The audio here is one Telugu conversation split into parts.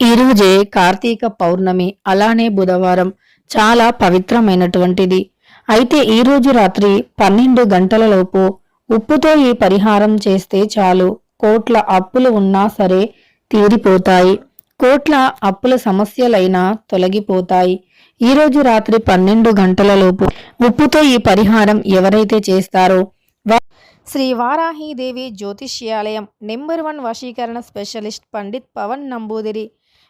ఈరోజే కార్తీక పౌర్ణమి అలానే బుధవారం. చాలా పవిత్రమైనటువంటిది. అయితే ఈరోజు రాత్రి పన్నెండు గంటలలోపు ఉప్పుతో ఈ పరిహారం చేస్తే చాలు. కోట్ల అప్పులు ఉన్నా సరే తీరిపోతాయి. కోట్ల అప్పుల సమస్యలైనా తొలగిపోతాయి. ఈ రోజు రాత్రి పన్నెండు గంటలలోపు ఉప్పుతో ఈ పరిహారం ఎవరైతే చేస్తారో శ్రీ వారాహీదేవి జ్యోతిష్యాలయం నెంబర్ వన్ వశీకరణ స్పెషలిస్ట్ పండిత్ పవన్ నంబూదిరి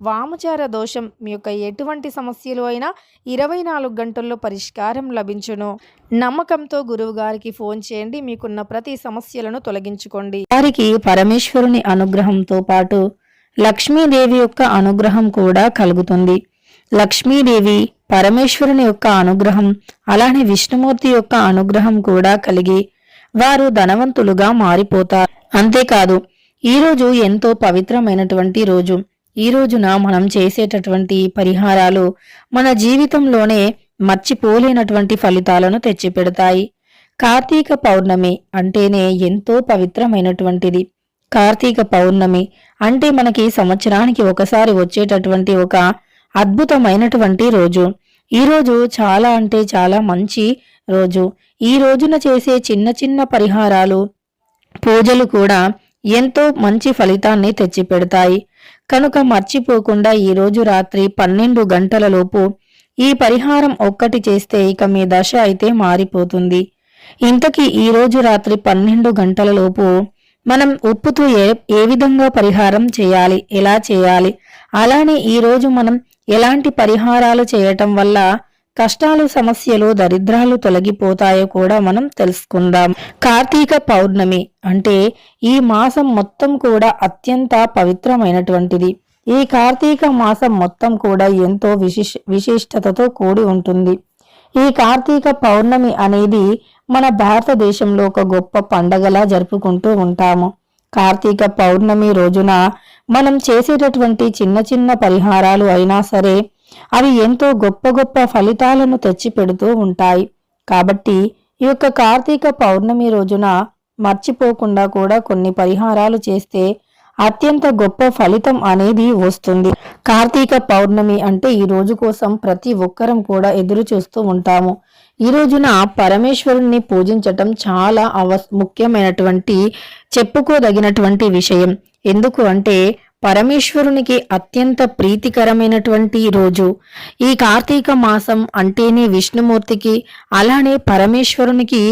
వామచార దోషం మీ యొక్క ఎటువంటి సమస్యలు అయినా ఇరవై నాలుగు గంటల్లో పరిష్కారం లభించును. నమ్మకంతో గురువు గారికి ఫోన్ చేయండి. మీకున్న ప్రతి సమస్యలను తొలగించుకోండి. వారికి పరమేశ్వరుని అనుగ్రహంతో పాటు లక్ష్మీదేవి యొక్క అనుగ్రహం కూడా కలుగుతుంది. లక్ష్మీదేవి పరమేశ్వరుని యొక్క అనుగ్రహం అలానే విష్ణుమూర్తి యొక్క అనుగ్రహం కూడా కలిగి వారు ధనవంతులుగా మారిపోతారు. అంతేకాదు ఈ రోజు ఎంతో పవిత్రమైనటువంటి రోజు. ఈ రోజున మనం చేసేటటువంటి పరిహారాలు మన జీవితంలోనే మర్చిపోలేనటువంటి ఫలితాలను తెచ్చిపెడతాయి. కార్తీక పౌర్ణమి అంటేనే ఎంతో పవిత్రమైనటువంటిది. కార్తీక పౌర్ణమి అంటే మనకి సంవత్సరానికి ఒకసారి వచ్చేటటువంటి ఒక అద్భుతమైనటువంటి రోజు. ఈ రోజు చాలా అంటే చాలా మంచి రోజు. ఈ రోజున చేసే చిన్న చిన్న పరిహారాలు పూజలు కూడా ఎంతో మంచి ఫలితాన్ని తెచ్చిపెడతాయి. కనుక మర్చిపోకుండా ఈరోజు రాత్రి పన్నెండు గంటలలోపు ఈ పరిహారం ఒక్కటి చేస్తే ఇక మీ దశ అయితే మారిపోతుంది. ఇంతకీ ఈరోజు రాత్రి పన్నెండు గంటలలోపు మనం ఉప్పుతో ఏ ఏ విధంగా పరిహారం చేయాలి ఎలా చేయాలి? అలానే ఈరోజు మనం ఎలాంటి పరిహారాలు చేయటం వల్ల కష్టాలు సమస్యలు దరిద్రాలు తొలగిపోతాయో కూడా మనం తెలుసుకుందాం. కార్తీక పౌర్ణమి అంటే ఈ మాసం మొత్తం కూడా అత్యంత పవిత్రమైనటువంటిది. ఈ కార్తీక మాసం మొత్తం కూడా ఎంతో విశిష్ విశిష్టతతో కూడి ఉంటుంది. ఈ కార్తీక పౌర్ణమి అనేది మన భారతదేశంలో ఒక గొప్ప పండగలా జరుపుకుంటూ ఉంటాము. కార్తీక పౌర్ణమి రోజున మనం చేసేటటువంటి చిన్న చిన్న పరిహారాలు అయినా సరే అవి ఎంతో గొప్ప గొప్ప ఫలితాలను తెచ్చిపెడుతూ ఉంటాయి. కాబట్టి ఈ యొక్క కార్తీక పౌర్ణమి రోజున మర్చిపోకుండా కూడా కొన్ని పరిహారాలు చేస్తే అత్యంత గొప్ప ఫలితం అనేది వస్తుంది. కార్తీక పౌర్ణమి అంటే ఈ రోజు కోసం ప్రతి ఒక్కరం కూడా ఎదురు చూస్తూ ఉంటాము. ఈ రోజున పరమేశ్వరుణ్ణి పూజించటం చాలా అవ ముఖ్యమైనటువంటి చెప్పుకోదగినటువంటి విషయం. ఎందుకు అంటే పరమేశ్వరునికి అత్యంత ప్రీతికరమైనటువంటి రోజు. ఈ కార్తీక మాసం అంటేనే విష్ణుమూర్తికి అలానే పరమేశ్వరునికి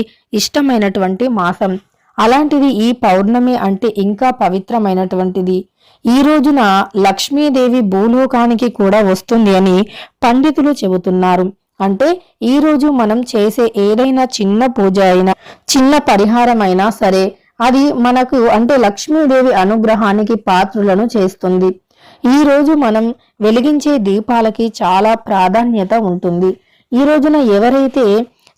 ఇష్టమైనటువంటి మాసం. అలాంటిది ఈ పౌర్ణమి అంటే ఇంకా పవిత్రమైనటువంటిది. ఈ రోజున లక్ష్మీదేవి భూలోకానికి కూడా వస్తుంది అని పండితులు చెబుతున్నారు. అంటే ఈ రోజు మనం చేసే ఏదైనా చిన్న పూజ అయినా చిన్న పరిహారం అయినా సరే అది మనకు అంటే లక్ష్మీదేవి అనుగ్రహానికి పాత్రులను చేస్తుంది. ఈ రోజు మనం వెలిగించే దీపాలకి చాలా ప్రాధాన్యత ఉంటుంది. ఈ రోజున ఎవరైతే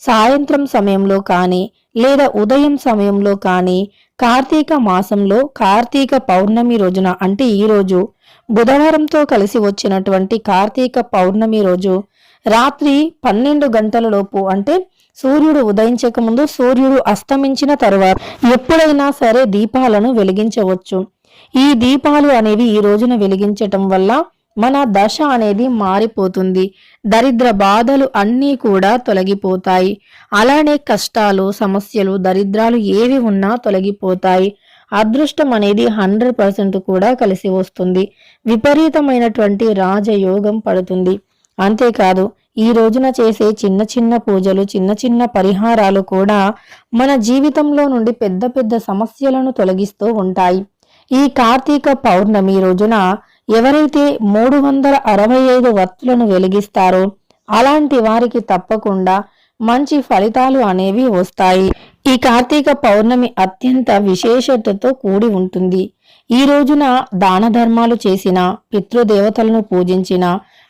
సాయంత్రం సమయంలో కానీ లేదా ఉదయం సమయంలో కానీ కార్తీక మాసంలో కార్తీక పౌర్ణమి రోజున అంటే ఈ రోజు బుధవారంతో కలిసి వచ్చినటువంటి కార్తీక పౌర్ణమి రోజు రాత్రి పన్నెండు గంటలలోపు అంటే సూర్యుడు ఉదయించక ముందు సూర్యుడు అస్తమించిన తరువాత ఎప్పుడైనా సరే దీపాలను వెలిగించవచ్చు. ఈ దీపాలు అనేవి ఈ రోజున వెలిగించటం వల్ల మన దశ అనేది మారిపోతుంది. దరిద్ర బాధలు అన్నీ కూడా తొలగిపోతాయి. అలానే కష్టాలు సమస్యలు దరిద్రాలు ఏవి ఉన్నా తొలగిపోతాయి. అదృష్టం అనేది హండ్రెడ్ పర్సెంట్ కూడా కలిసి వస్తుంది. విపరీతమైనటువంటి రాజయోగం పడుతుంది. అంతేకాదు ఈ రోజున చేసే చిన్న చిన్న పూజలు చిన్న చిన్న పరిహారాలు కూడా మన జీవితంలో నుండి పెద్ద పెద్ద సమస్యలను తొలగిస్తూ ఉంటాయి. ఈ కార్తీక పౌర్ణమి రోజున ఎవరైతే మూడు వందల అరవై ఐదు వత్తులను వెలిగిస్తారో అలాంటి వారికి తప్పకుండా మంచి ఫలితాలు అనేవి వస్తాయి. ఈ కార్తీక పౌర్ణమి అత్యంత విశేషతతో కూడి ఉంటుంది. ఈ రోజున దాన ధర్మాలు చేసిన పితృదేవతలను పూజించిన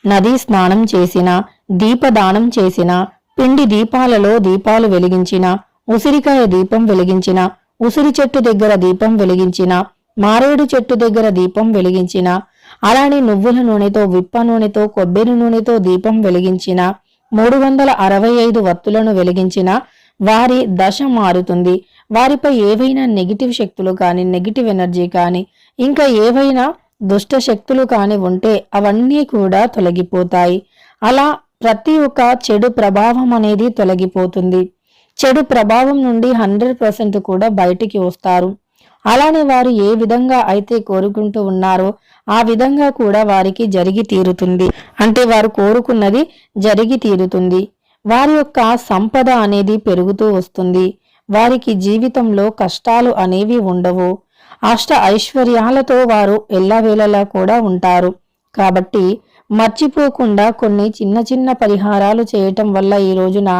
నదీ స్నానం చేసిన దీపదానం చేసిన పిండి దీపాలలో దీపాలు వెలిగించిన ఉసిరికాయ దీపం వెలిగించిన ఉసిరి చెట్టు దగ్గర దీపం వెలిగించిన మారేడు చెట్టు దగ్గర దీపం వెలిగించిన అలానే నువ్వుల నూనెతో విప్ప నూనెతో కొబ్బరి నూనెతో దీపం వెలిగించిన మూడు వందల అరవై ఐదు వత్తులను వెలిగించిన వారి దశ మారుతుంది. వారిపై ఏవైనా నెగిటివ్ శక్తులు కానీ నెగిటివ్ ఎనర్జీ కానీ ఇంకా ఏవైనా దుష్ట శక్తులు కాని ఉంటే అవన్నీ కూడా తొలగిపోతాయి. అలా ప్రతి ఒక్క చెడు ప్రభావం అనేది తొలగిపోతుంది. చెడు ప్రభావం నుండి హండ్రెడ్ పర్సెంట్ కూడా బయటికి వస్తారు. అలానే వారు ఏ విధంగా అయితే కోరుకుంటూ ఉన్నారో ఆ విధంగా కూడా వారికి జరిగి తీరుతుంది. అంటే వారు కోరుకున్నది జరిగి తీరుతుంది. వారి యొక్క సంపద అనేది పెరుగుతూ వస్తుంది. వారికి జీవితంలో కష్టాలు అనేవి ఉండవు. అష్ట ఐశ్వర్యాలతో వారు ఎల్లవేళలా కూడా ఉంటారు. కాబట్టి మర్చిపోకుండా కొన్ని చిన్న చిన్న పరిహారాలు చేయటం వల్ల ఈ రోజున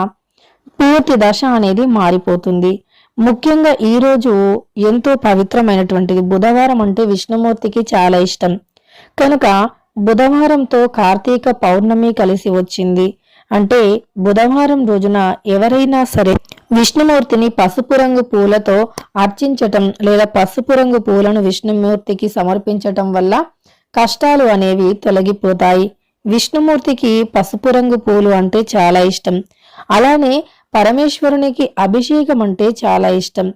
పూర్తి దశ అనేది మారిపోతుంది. ముఖ్యంగా ఈ రోజు ఎంతో పవిత్రమైనటువంటిది. బుధవారం అంటే విష్ణుమూర్తికి చాలా ఇష్టం. కనుక బుధవారంతో కార్తీక పౌర్ణమి కలిసి వచ్చింది. అంటే బుధవారం రోజున ఎవరైనా సరే విష్ణుమూర్తిని పసుపు రంగు పూలతో అర్చించటం లేదా పసుపు రంగు పూలను విష్ణుమూర్తికి సమర్పించటం వల్ల కష్టాలు అనేవి తొలగిపోతాయి. విష్ణుమూర్తికి పసుపు రంగు పూలు అంటే చాలా ఇష్టం. అలానే పరమేశ్వరునికి అభిషేకం అంటే చాలా ఇష్టం.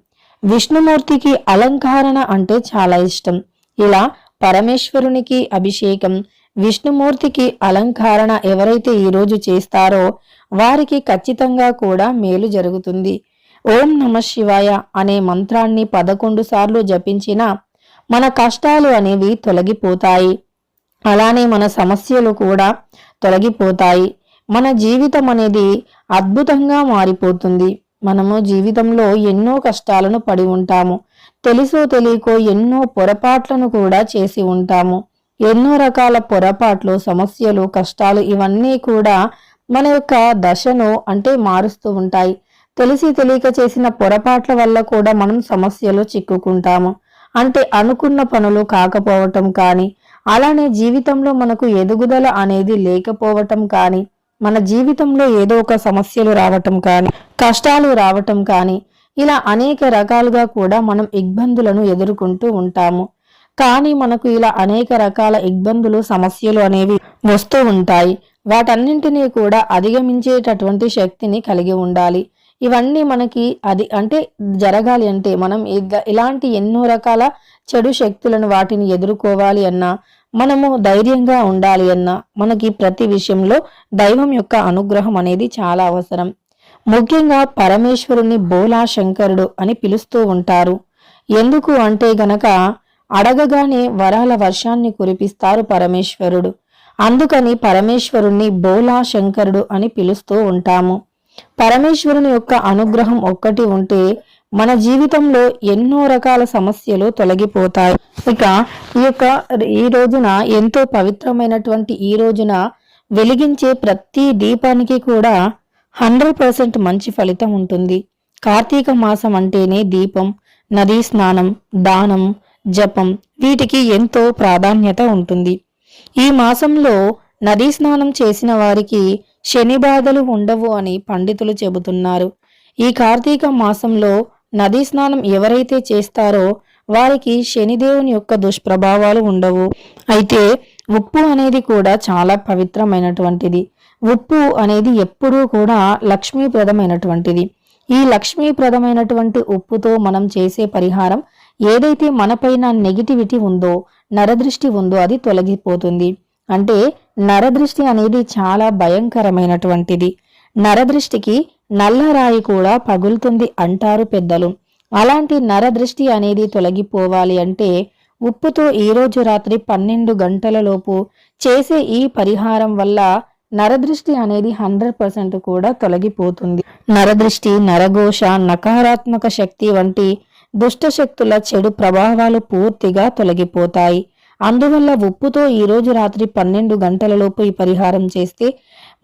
విష్ణుమూర్తికి అలంకరణ అంటే చాలా ఇష్టం. ఇలా పరమేశ్వరునికి అభిషేకం విష్ణుమూర్తికి అలంకరణ ఎవరైతే ఈరోజు చేస్తారో వారికి ఖచ్చితంగా కూడా మేలు జరుగుతుంది. ఓం నమ శివాయ అనే మంత్రాన్ని పదకొండు సార్లు జపించిన మన కష్టాలు అనేవి తొలగిపోతాయి. అలానే మన సమస్యలు కూడా తొలగిపోతాయి. మన జీవితం అనేది అద్భుతంగా మారిపోతుంది. మనము జీవితంలో ఎన్నో కష్టాలను పడి ఉంటాము. తెలుసో తెలియకో ఎన్నో పొరపాట్లను కూడా చేసి ఉంటాము. ఎన్నో రకాల పొరపాట్లు సమస్యలు కష్టాలు ఇవన్నీ కూడా మన యొక్క దశను అంటే మారుస్తూ ఉంటాయి. తెలిసి తెలియక చేసిన పొరపాట్ల వల్ల కూడా మనం సమస్యలు చిక్కుకుంటాము. అంటే అనుకున్న పనులు కాకపోవటం కానీ అలానే జీవితంలో మనకు ఎదుగుదల అనేది లేకపోవటం కానీ మన జీవితంలో ఏదో ఒక సమస్యలు రావటం కానీ కష్టాలు రావటం కానీ ఇలా అనేక రకాలుగా కూడా మనం ఇబ్బందులను ఎదుర్కొంటూ ఉంటాము. కానీ మనకు ఇలా అనేక రకాల ఇబ్బందులు సమస్యలు అనేవి వస్తూ ఉంటాయి. వాటన్నింటినీ కూడా అధిగమించేటటువంటి శక్తిని కలిగి ఉండాలి. ఇవన్నీ మనకి అది అంటే జరగాలి అంటే మనం ఇలాంటి ఎన్నో రకాల చెడు శక్తులను వాటిని ఎదుర్కోవాలి అన్నా మనము ధైర్యంగా ఉండాలి అన్నా మనకి ప్రతి విషయంలో దైవం యొక్క అనుగ్రహం అనేది చాలా అవసరం. ముఖ్యంగా పరమేశ్వరుని బోలా శంకరుడు అని పిలుస్తూ ఉంటారు. ఎందుకు అంటే గనక అడగగానే వరాల వర్షాన్ని కురిపిస్తారు పరమేశ్వరుడు. అందుకని పరమేశ్వరుణ్ణి బోలా శంకరుడు అని పిలుస్తూ ఉంటాము. పరమేశ్వరుని యొక్క అనుగ్రహం ఒక్కటి ఉంటే మన జీవితంలో ఎన్నో రకాల సమస్యలు తొలగిపోతాయి. ఇక ఈ యొక్క ఈ రోజున ఎంతో పవిత్రమైనటువంటి ఈ రోజున వెలిగించే ప్రతి దీపానికి కూడా హండ్రెడ్ పర్సెంట్ మంచి ఫలితం ఉంటుంది. కార్తీక మాసం అంటేనే దీపం నదీ స్నానం దానం జపం వీటికి ఎంతో ప్రాధాన్యత ఉంటుంది. ఈ మాసంలో నదీ స్నానం చేసిన వారికి శని బాధలు ఉండవు అని పండితులు చెబుతున్నారు. ఈ కార్తీక మాసంలో నదీ స్నానం ఎవరైతే చేస్తారో వారికి శనిదేవుని యొక్క దుష్ప్రభావాలు ఉండవు. అయితే ఉప్పు అనేది కూడా చాలా పవిత్రమైనటువంటిది. ఉప్పు అనేది ఎప్పుడూ కూడా లక్ష్మీప్రదమైనటువంటిది. ఈ లక్ష్మీప్రదమైనటువంటి ఉప్పుతో మనం చేసే పరిహారం ఏదైతే మనపైన నెగిటివిటీ ఉందో నరదృష్టి ఉందో అది తొలగిపోతుంది. అంటే నరదృష్టి అనేది చాలా భయంకరమైనటువంటిది. నరదృష్టికి నల్లరాయి కూడా పగులుతుంది అంటారు పెద్దలు. అలాంటి నరదృష్టి అనేది తొలగిపోవాలి అంటే ఉప్పుతో ఈరోజు రాత్రి పన్నెండు గంటలలోపు చేసే ఈ పరిహారం వల్ల నరదృష్టి అనేది హండ్రెడ్ పర్సెంట్ కూడా తొలగిపోతుంది. నరదృష్టి నరఘోష నకారాత్మక శక్తి వంటి దుష్ట శక్తుల చెడు ప్రభావాలు పూర్తిగా తొలగిపోతాయి. అందువల్ల ఉప్పుతో ఈరోజు రాత్రి పన్నెండు గంటలలోపు ఈ పరిహారం చేస్తే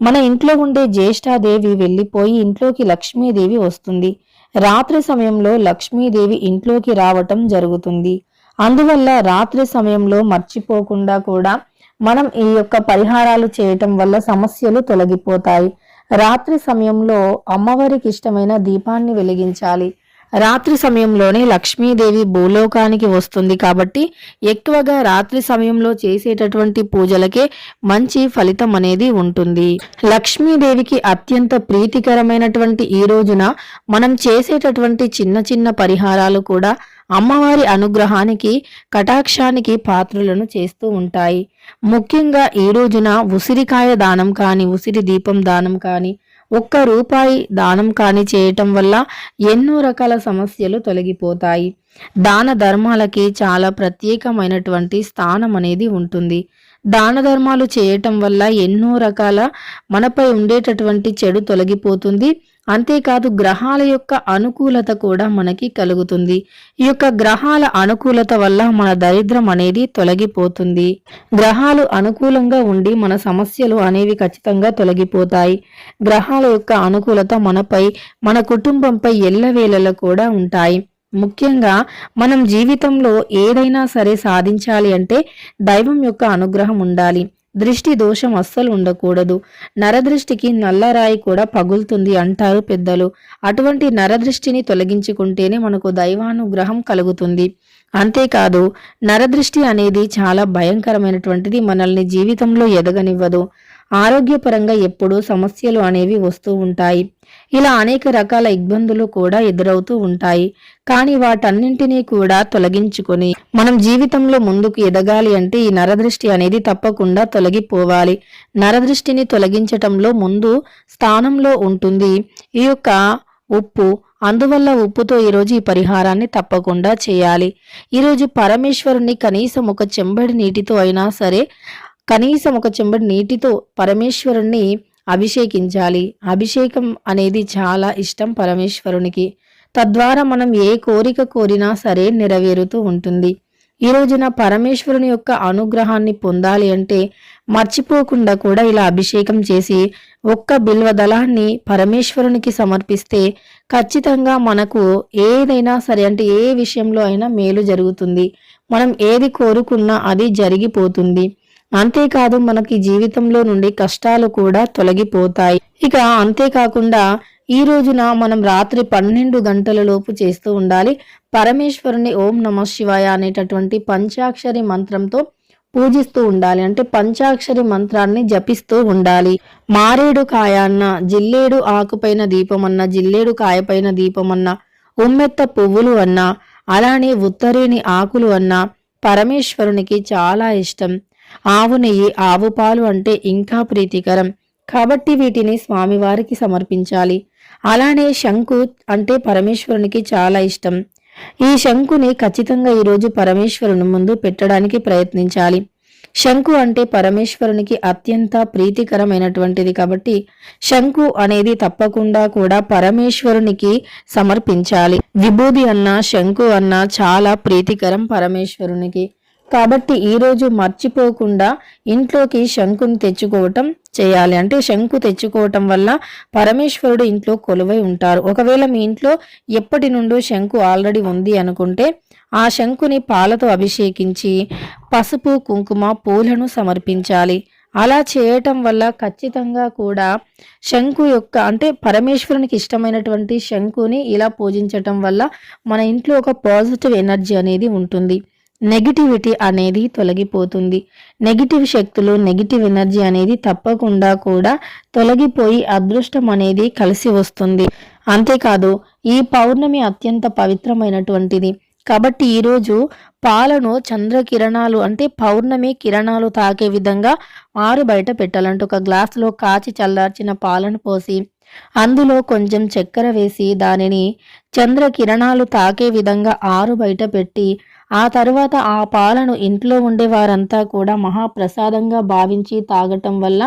మన ఇంట్లో ఉండే జ్యేష్ఠాదేవి వెళ్ళిపోయి ఇంట్లోకి లక్ష్మీదేవి వస్తుంది. రాత్రి సమయంలో లక్ష్మీదేవి ఇంట్లోకి రావటం జరుగుతుంది. అందువల్ల రాత్రి సమయంలో మర్చిపోకుండా కూడా మనం ఈ యొక్క పరిహారాలు చేయటం వల్ల సమస్యలు తొలగిపోతాయి. రాత్రి సమయంలో అమ్మవారికి ఇష్టమైన దీపాన్ని వెలిగించాలి. రాత్రి సమయంలోనే లక్ష్మీదేవి భూలోకానికి వస్తుంది కాబట్టి ఎక్కువగా రాత్రి సమయంలో చేసేటటువంటి పూజలకే మంచి ఫలితం అనేది ఉంటుంది. లక్ష్మీదేవికి అత్యంత ప్రీతికరమైనటువంటి ఈ రోజున మనం చేసేటటువంటి చిన్న చిన్న పరిహారాలు కూడా అమ్మవారి అనుగ్రహానికి కటాక్షానికి పాత్రులను చేస్తూ ఉంటాయి. ముఖ్యంగా ఈ రోజున ఉసిరికాయ దానం కానీ ఉసిరి దీపం దానం కానీ ఒక్క రూపాయి దానం కాని చేయటం వల్ల ఎన్నో రకాల సమస్యలు తొలగిపోతాయి. దాన ధర్మాలకి చాలా ప్రత్యేకమైనటువంటి స్థానం అనేది ఉంటుంది. దాన ధర్మాలు చేయటం వల్ల ఎన్నో రకాల మనపై ఉండేటటువంటి చెడు తొలగిపోతుంది. అంతేకాదు గ్రహాల యొక్క అనుకూలత కూడా మనకి కలుగుతుంది. ఈ యొక్క గ్రహాల అనుకూలత వల్ల మన దరిద్రం అనేది తొలగిపోతుంది. గ్రహాలు అనుకూలంగా ఉండి మన సమస్యలు అనేవి ఖచ్చితంగా తొలగిపోతాయి. గ్రహాల యొక్క అనుకూలత మనపై మన కుటుంబంపై ఎల్లవేళలో కూడా ఉంటాయి. ముఖ్యంగా మనం జీవితంలో ఏదైనా సరే సాధించాలి అంటే దైవం యొక్క అనుగ్రహం ఉండాలి. దృష్టి దోషం అస్సలు ఉండకూడదు. నరదృష్టికి నల్లరాయి కూడా పగులుతుంది అంటారు పెద్దలు. అటువంటి నరదృష్టిని తొలగించుకుంటేనే మనకు దైవానుగ్రహం కలుగుతుంది. అంతేకాదు నరదృష్టి అనేది చాలా భయంకరమైనటువంటిది మనల్ని జీవితంలో ఎదగనివ్వదు. ఆరోగ్యపరంగా ఎప్పుడూ సమస్యలు అనేవి వస్తూ ఉంటాయి. ఇలా అనేక రకాల ఇబ్బందులు కూడా ఎదురవుతూ ఉంటాయి. కానీ వాటన్నింటినీ కూడా తొలగించుకొని మనం జీవితంలో ముందుకు ఎదగాలి అంటే ఈ నరదృష్టి అనేది తప్పకుండా తొలగిపోవాలి. నరదృష్టిని తొలగించటంలో ముందు స్థానంలో ఉంటుంది. ఈ యొక్క ఉప్పు అందువల్ల ఉప్పుతో ఈరోజు ఈ పరిహారాన్ని తప్పకుండా చేయాలి. ఈరోజు పరమేశ్వరుని కనీసం ఒక చెంబడి నీటితో అయినా సరే కనీసం ఒక చెంబడి నీటితో పరమేశ్వరుణ్ణి అభిషేకించాలి. అభిషేకం అనేది చాలా ఇష్టం పరమేశ్వరునికి. తద్వారా మనం ఏ కోరిక కోరినా సరే నెరవేరుతూ ఉంటుంది. ఈ రోజున పరమేశ్వరుని యొక్క అనుగ్రహాన్ని పొందాలి అంటే మర్చిపోకుండా కూడా ఇలా అభిషేకం చేసి ఒక్క బిల్వ దళాన్ని పరమేశ్వరునికి సమర్పిస్తే ఖచ్చితంగా మనకు ఏదైనా సరే అంటే ఏ విషయంలో అయినా మేలు జరుగుతుంది. మనం ఏది కోరుకున్నా అది జరిగిపోతుంది. అంతేకాదు మనకి జీవితంలో నుండి కష్టాలు కూడా తొలగిపోతాయి. ఇక అంతేకాకుండా ఈ రోజున మనం రాత్రి పన్నెండు గంటల లోపు చేస్తూ ఉండాలి. పరమేశ్వరుని ఓం నమ శివాయ అనేటటువంటి పంచాక్షరి మంత్రంతో పూజిస్తూ ఉండాలి. అంటే పంచాక్షరి మంత్రాన్ని జపిస్తూ ఉండాలి. మారేడు కాయ అన్న జిల్లేడు ఆకుపైన దీపమన్న జిల్లేడు కాయపైన దీపం ఉమ్మెత్త పువ్వులు అన్నా అలానే ఉత్తరేని ఆకులు అన్నా పరమేశ్వరునికి చాలా ఇష్టం. ఆవు నెయ్యి ఆవు పాలు అంటే ఇంకా ప్రీతికరం. కాబట్టి వీటిని స్వామివారికి సమర్పించాలి. అలానే శంకు అంటే పరమేశ్వరునికి చాలా ఇష్టం. ఈ శంకుని ఖచ్చితంగా ఈరోజు పరమేశ్వరుని ముందు పెట్టడానికి ప్రయత్నించాలి. శంకు అంటే పరమేశ్వరునికి అత్యంత ప్రీతికరమైనటువంటిది కాబట్టి శంకు అనేది తప్పకుండా కూడా పరమేశ్వరునికి సమర్పించాలి. విభూది అన్న శంకు అన్న చాలా ప్రీతికరం పరమేశ్వరునికి. కాబట్టి ఈరోజు మర్చిపోకుండా ఇంట్లోకి శంకుని తెచ్చుకోవటం చేయాలి. అంటే శంకు తెచ్చుకోవటం వల్ల పరమేశ్వరుడు ఇంట్లో కొలువై ఉంటారు. ఒకవేళ మీ ఇంట్లో ఎప్పటి నుండో శంకు ఆల్రెడీ ఉంది అనుకుంటే ఆ శంకుని పాలతో అభిషేకించి పసుపు కుంకుమ పూలను సమర్పించాలి. అలా చేయటం వల్ల ఖచ్చితంగా కూడా శంకు యొక్క అంటే పరమేశ్వరునికి ఇష్టమైనటువంటి శంకుని ఇలా పూజించటం వల్ల మన ఇంట్లో ఒక పాజిటివ్ ఎనర్జీ అనేది ఉంటుంది. నెగిటివిటీ అనేది తొలగిపోతుంది. నెగిటివ్ శక్తులు నెగిటివ్ ఎనర్జీ అనేది తప్పకుండా కూడా తొలగిపోయి అదృష్టం అనేది కలిసి వస్తుంది. అంతేకాదు ఈ పౌర్ణమి అత్యంత పవిత్రమైనటువంటిది. కాబట్టి ఈరోజు పాలను చంద్రకిరణాలు అంటే పౌర్ణమి కిరణాలు తాకే విధంగా ఆరు బయట పెట్టాలంటే ఒక గ్లాసులో కాచి చల్లార్చిన పాలను పోసి అందులో కొంచెం చక్కెర వేసి దానిని చంద్రకిరణాలు తాకే విధంగా ఆరు బయట పెట్టి ఆ తరువాత ఆ పాలను ఇంట్లో ఉండే వారంతా కూడా మహాప్రసాదంగా భావించి తాగటం వల్ల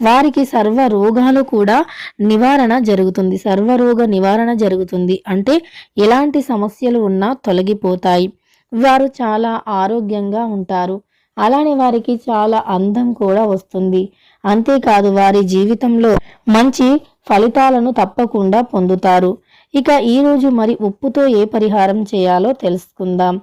వారికి సర్వ రోగాలు కూడా నివారణ జరుగుతుంది. సర్వరోగ నివారణ జరుగుతుంది. అంటే ఎలాంటి సమస్యలు ఉన్నా తొలగిపోతాయి. వారు చాలా ఆరోగ్యంగా ఉంటారు. అలానే వారికి చాలా అందం కూడా వస్తుంది. అంతేకాదు వారి జీవితంలో మంచి ఫలితాలను తప్పకుండా పొందుతారు. ఇక ఈరోజు మరి ఉప్పుతో ఏ పరిహారం చేయాలో తెలుసుకుందాం.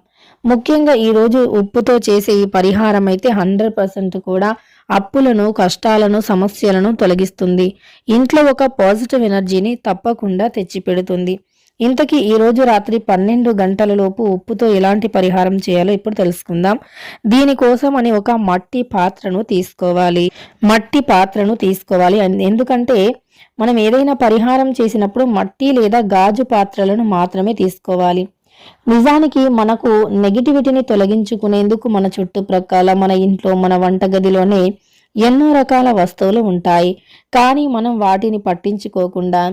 ముఖ్యంగా ఈరోజు ఉప్పుతో చేసే ఈ పరిహారం అయితే హండ్రెడ్ పర్సెంట్ కూడా అప్పులను కష్టాలను సమస్యలను తొలగిస్తుంది. ఇంట్లో ఒక పాజిటివ్ ఎనర్జీని తప్పకుండా తెచ్చిపెడుతుంది. ఇంతకీ ఈరోజు రాత్రి పన్నెండు గంటల లోపు ఉప్పుతో ఎలాంటి పరిహారం చేయాలో ఇప్పుడు తెలుసుకుందాం. దీనికోసం అని ఒక మట్టి పాత్రను తీసుకోవాలి. మట్టి పాత్రను తీసుకోవాలి. ఎందుకంటే మనం ఏదైనా పరిహారం చేసినప్పుడు మట్టి లేదా గాజు పాత్రలను మాత్రమే తీసుకోవాలి. నిజానికి మనకు నెగిటివిటీని తొలగించుకునేందుకు మన చుట్టుప్రక్కల మన ఇంట్లో మన వంటగదిలోనే ఎన్నో రకాల వస్తువులు ఉంటాయి. కానీ మనం వాటిని పట్టించుకోకుండా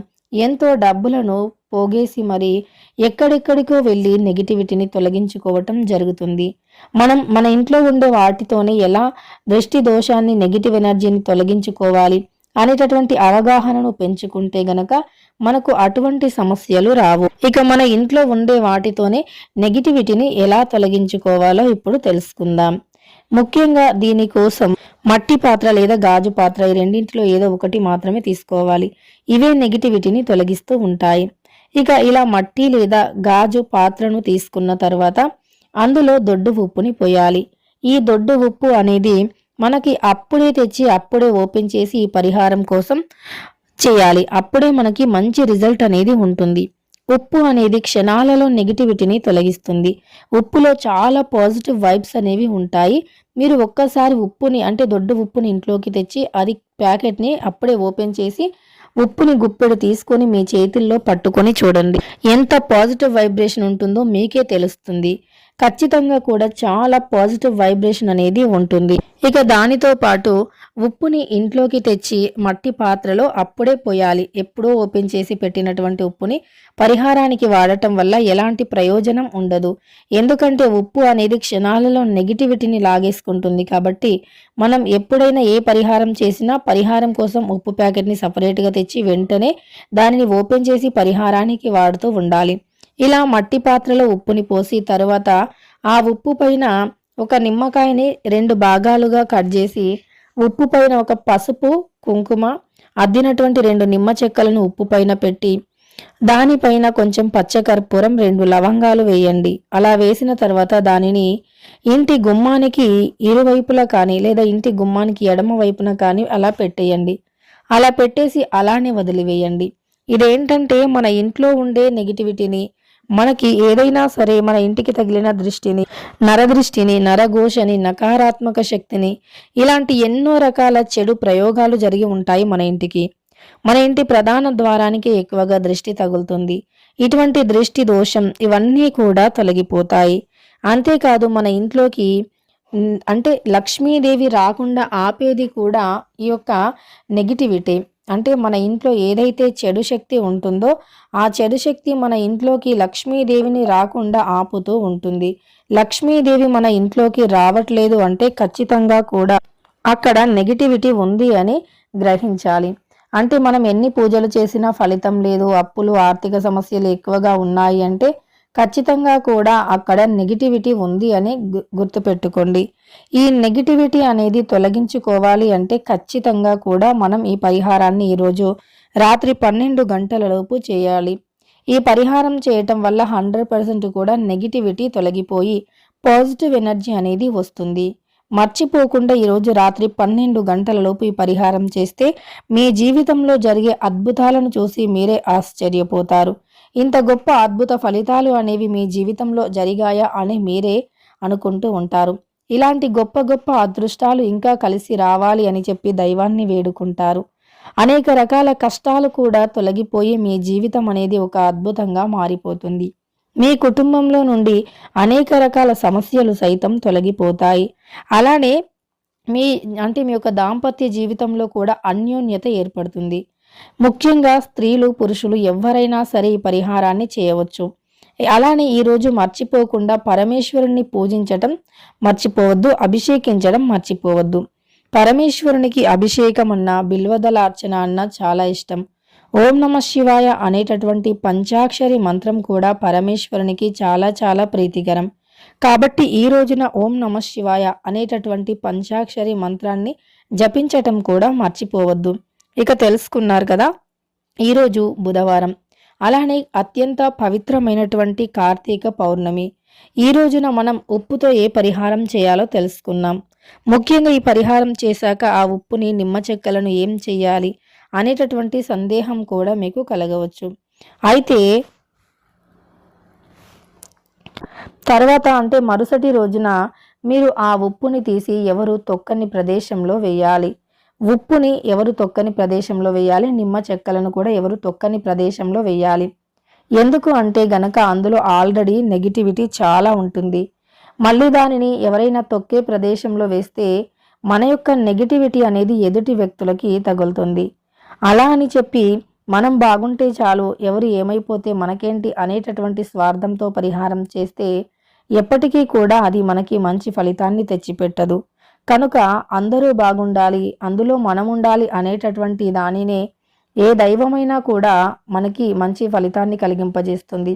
ఎంతో డబ్బులను పోగేసి మరి ఎక్కడెక్కడికో వెళ్ళి నెగిటివిటీని తొలగించుకోవటం జరుగుతుంది. మనం మన ఇంట్లో ఉండే వాటితోనే ఎలా దృష్టి దోషాన్ని నెగిటివ్ ఎనర్జీని తొలగించుకోవాలి? అనేటటువంటి అవగాహనను పెంచుకుంటే గనక మనకు అటువంటి సమస్యలు రావు. ఇక మన ఇంట్లో ఉండే వాటితోనే నెగిటివిటీని ఎలా తొలగించుకోవాలో ఇప్పుడు తెలుసుకుందాం. ముఖ్యంగా దీనికోసం మట్టి పాత్ర లేదా గాజు పాత్ర ఈ రెండింటిలో ఏదో ఒకటి మాత్రమే తీసుకోవాలి. ఇవే నెగిటివిటీని తొలగిస్తూ ఉంటాయి. ఇక ఇలా మట్టి లేదా గాజు పాత్రను తీసుకున్న తర్వాత అందులో దొడ్డు ఉప్పుని పోయాలి. ఈ దొడ్డు ఉప్పు అనేది మనకి అప్పుడే తెచ్చి అప్పుడే ఓపెన్ చేసి ఈ పరిహారం కోసం చేయాలి. అప్పుడే మనకి మంచి రిజల్ట్ అనేది ఉంటుంది. ఉప్పు అనేది క్షణాలలో నెగిటివిటీని తొలగిస్తుంది. ఉప్పులో చాలా పాజిటివ్ వైబ్స్ అనేవి ఉంటాయి. మీరు ఒక్కసారి ఉప్పుని అంటే దొడ్డు ఉప్పుని ఇంట్లోకి తెచ్చి అది ప్యాకెట్ని అప్పుడే ఓపెన్ చేసి ఉప్పుని గుప్పెడు తీసుకొని మీ చేతుల్లో పట్టుకొని చూడండి. ఎంత పాజిటివ్ వైబ్రేషన్ ఉంటుందో మీకే తెలుస్తుంది. ఖచ్చితంగా కూడా చాలా పాజిటివ్ వైబ్రేషన్ అనేది ఉంటుంది. ఇక దానితో పాటు ఉప్పుని ఇంట్లోకి తెచ్చి మట్టి పాత్రలో అప్పుడే పోయాలి. ఎప్పుడో ఓపెన్ చేసి పెట్టినటువంటి ఉప్పుని పరిహారానికి వాడటం వల్ల ఎలాంటి ప్రయోజనం ఉండదు. ఎందుకంటే ఉప్పు అనేది క్షణాలలో నెగిటివిటీని లాగేసుకుంటుంది కాబట్టి మనం ఎప్పుడైనా ఏ పరిహారం చేసినా పరిహారం కోసం ఉప్పు ప్యాకెట్ని సపరేట్గా తెచ్చి వెంటనే దానిని ఓపెన్ చేసి పరిహారానికి వాడుతూ ఉండాలి. ఇలా మట్టి పాత్రలో ఉప్పుని పోసి తర్వాత ఆ ఉప్పు పైన ఒక నిమ్మకాయని రెండు భాగాలుగా కట్ చేసి ఉప్పు పైన ఒక పసుపు కుంకుమ అద్దినటువంటి రెండు నిమ్మ చెక్కలను ఉప్పు పైన పెట్టి దానిపైన కొంచెం పచ్చకర్పూరం రెండు లవంగాలు వేయండి. అలా వేసిన తర్వాత దానిని ఇంటి గుమ్మానికి ఇరువైపులా కానీ లేదా ఇంటి గుమ్మానికి ఎడమ వైపున కానీ అలా పెట్టేయండి. అలా పెట్టేసి అలానే వదిలివేయండి. ఇదేంటంటే మన ఇంట్లో ఉండే నెగిటివిటీని మనకి ఏదైనా సరే మన ఇంటికి తగిలిన దృష్టిని నరదృష్టిని నరఘోషని నకారాత్మక శక్తిని ఇలాంటి ఎన్నో రకాల చెడు ప్రయోగాలు జరిగి ఉంటాయి మన ఇంటికి. మన ఇంటి ప్రధాన ద్వారానికి ఎక్కువగా దృష్టి తగులుతుంది. ఇటువంటి దృష్టి దోషం ఇవన్నీ కూడా తొలగిపోతాయి. అంతేకాదు మన ఇంట్లోకి అంటే లక్ష్మీదేవి రాకుండా ఆపేది కూడా ఈ యొక్క నెగిటివిటీ. అంటే మన ఇంట్లో ఏదైతే చెడు శక్తి ఉంటుందో ఆ చెడు శక్తి మన ఇంట్లోకి లక్ష్మీదేవిని రాకుండా ఆపుతూ ఉంటుంది. లక్ష్మీదేవి మన ఇంట్లోకి రావట్లేదు అంటే ఖచ్చితంగా కూడా అక్కడ నెగిటివిటీ ఉంది అని గ్రహించాలి. అంటే మనం ఎన్ని పూజలు చేసినా ఫలితం లేదు అప్పులు ఆర్థిక సమస్యలు ఎక్కువగా ఉన్నాయి అంటే ఖచ్చితంగా కూడా అక్కడ నెగిటివిటీ ఉంది అని గు- గుర్తుపెట్టుకోండి. ఈ నెగిటివిటీ అనేది తొలగించుకోవాలి అంటే ఖచ్చితంగా కూడా మనం ఈ పరిహారాన్ని ఈరోజు రాత్రి పన్నెండు గంటలలోపు చేయాలి. ఈ పరిహారం చేయటం వల్ల హండ్రెడ్ పర్సెంట్ కూడా నెగిటివిటీ తొలగిపోయి పాజిటివ్ ఎనర్జీ అనేది వస్తుంది. మర్చిపోకుండా ఈరోజు రాత్రి పన్నెండు గంటలలోపు ఈ పరిహారం చేస్తే మీ జీవితంలో జరిగే అద్భుతాలను చూసి మీరే ఆశ్చర్యపోతారు. ఇంత గొప్ప అద్భుత ఫలితాలు అనేవి మీ జీవితంలో జరిగాయా అని మీరే అనుకుంటూ ఉంటారు. ఇలాంటి గొప్ప గొప్ప అదృష్టాలు ఇంకా కలిసి రావాలి అని చెప్పి దైవాన్ని వేడుకుంటారు. అనేక రకాల కష్టాలు కూడా తొలగిపోయి మీ జీవితం అనేది ఒక అద్భుతంగా మారిపోతుంది. మీ కుటుంబంలో నుండి అనేక రకాల సమస్యలు సైతం తొలగిపోతాయి. అలానే మీ అంటే మీ యొక్క దాంపత్య జీవితంలో కూడా అన్యోన్యత ఏర్పడుతుంది. ముఖ్యంగా స్త్రీలు పురుషులు ఎవరైనా సరే ఈ పరిహారాన్ని చేయవచ్చు. అలానే ఈరోజు మర్చిపోకుండా పరమేశ్వరుణ్ణి పూజించటం మర్చిపోవద్దు అభిషేకించడం మర్చిపోవద్దు. పరమేశ్వరునికి అభిషేకం అన్న బిల్వదలార్చన అన్న చాలా ఇష్టం. ఓం నమ శివాయ అనేటటువంటి పంచాక్షరి మంత్రం కూడా పరమేశ్వరునికి చాలా చాలా ప్రీతికరం. కాబట్టి ఈ రోజున ఓం నమ శివాయ అనేటటువంటి పంచాక్షరి మంత్రాన్ని జపించటం కూడా మర్చిపోవద్దు. ఇక తెలుసుకున్నారు కదా ఈరోజు బుధవారం. అలానే అత్యంత పవిత్రమైనటువంటి కార్తీక పౌర్ణమి. ఈ రోజున మనం ఉప్పుతో ఏ పరిహారం చేయాలో తెలుసుకున్నాం ముఖ్యంగా ఈ పరిహారం చేశాక ఆ ఉప్పుని నిమ్మ చెక్కలను ఏం చేయాలి అనేటటువంటి సందేహం కూడా మీకు కలగవచ్చు. అయితే తర్వాత అంటే మరుసటి రోజున మీరు ఆ ఉప్పుని తీసి ఎవరు తొక్కని ప్రదేశంలో వేయాలి. ఉప్పుని ఎవరు తొక్కని ప్రదేశంలో వేయాలి? నిమ్మ చెక్కలను కూడా ఎవరు తొక్కని ప్రదేశంలో వేయాలి? ఎందుకు అంటే గనక అందులో ఆల్రెడీ నెగిటివిటీ చాలా ఉంటుంది. మళ్ళీ దానిని ఎవరైనా తొక్కే ప్రదేశంలో వేస్తే మన యొక్క నెగిటివిటీ అనేది ఎదుటి వ్యక్తులకి తగులుతుంది. అలా అని చెప్పి మనం బాగుంటే చాలు ఎవరు ఏమైపోతే మనకేంటి అనేటటువంటి స్వార్థంతో పరిహారం చేస్తే ఎప్పటికీ కూడా అది మనకి మంచి ఫలితాన్ని తెచ్చిపెట్టదు. కనుక అందరూ బాగుండాలి అందులో మనం ఉండాలి అనేటటువంటి దానినే ఏ దైవమైనా కూడా మనకి మంచి ఫలితాన్ని కలిగింపజేస్తుంది.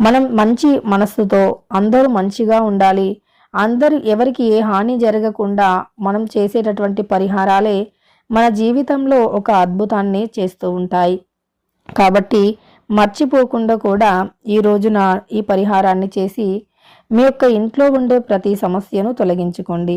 మనం మంచి మనస్సుతో అందరూ మంచిగా ఉండాలి అందరూ ఎవరికి ఏ హాని జరగకుండా మనం చేసేటటువంటి పరిహారాలే మన జీవితంలో ఒక అద్భుతాన్ని చేస్తూ ఉంటాయి. కాబట్టి మర్చిపోకుండా కూడా ఈ రోజున ఈ పరిహారాన్ని చేసి మీ యొక్క ఇంట్లో ఉండే ప్రతి సమస్యను తొలగించుకోండి.